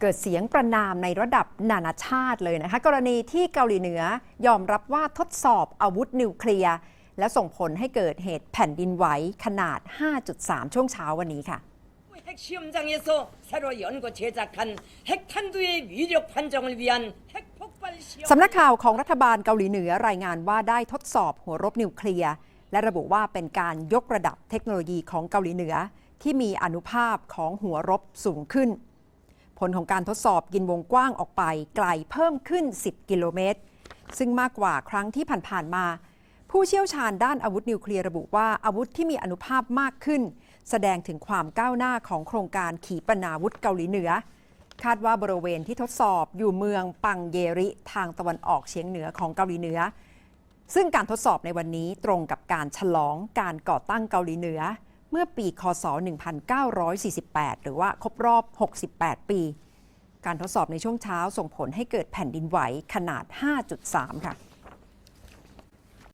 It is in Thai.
เกิดเสียงประนามในระดับนานาชาติเลยนะคะ กรณีที่เกาหลีเหนือยอมรับว่าทดสอบอาวุธนิวเคลียร์ และส่งผลให้เกิดเหตุแผ่นดินไหวขนาด 5.3 ช่วงเช้าวันนี้ค่ะ สำนักข่าวของรัฐบาลเกาหลีเหนือรายงานว่าได้ทดสอบหัวรบนิวเคลียร์ และระบุว่าเป็นการยกระดับเทคโนโลยีของเกาหลีเหนือ ที่มีอนุภาพของหัวรบสูงขึ้น ผลของการทดสอบกินวงกว้างออกไปไกลเพิ่มขึ้น 10 กิโลเมตร ซึ่งมากกว่าครั้งที่ผ่านๆมา ผู้เชี่ยวชาญด้านอาวุธนิวเคลียร์ระบุว่าอาวุธที่มีอนุภาพมากขึ้น แสดงถึงความก้าวหน้าของโครงการขีปนาวุธเกาหลีเหนือ คาดว่าบริเวณที่ทดสอบอยู่เมืองปังเยริทางตะวันออกเฉียงเหนือของเกาหลีเหนือ ซึ่งการทดสอบในวันนี้ตรงกับการฉลองการก่อตั้งเกาหลีเหนือ เมื่อปีคศ 1948 หรือว่าครบรอบ 68 ปี การทดสอบในช่วงเช้าส่งผลให้เกิดแผ่นดินไหวขนาด 5.3 ค่ะ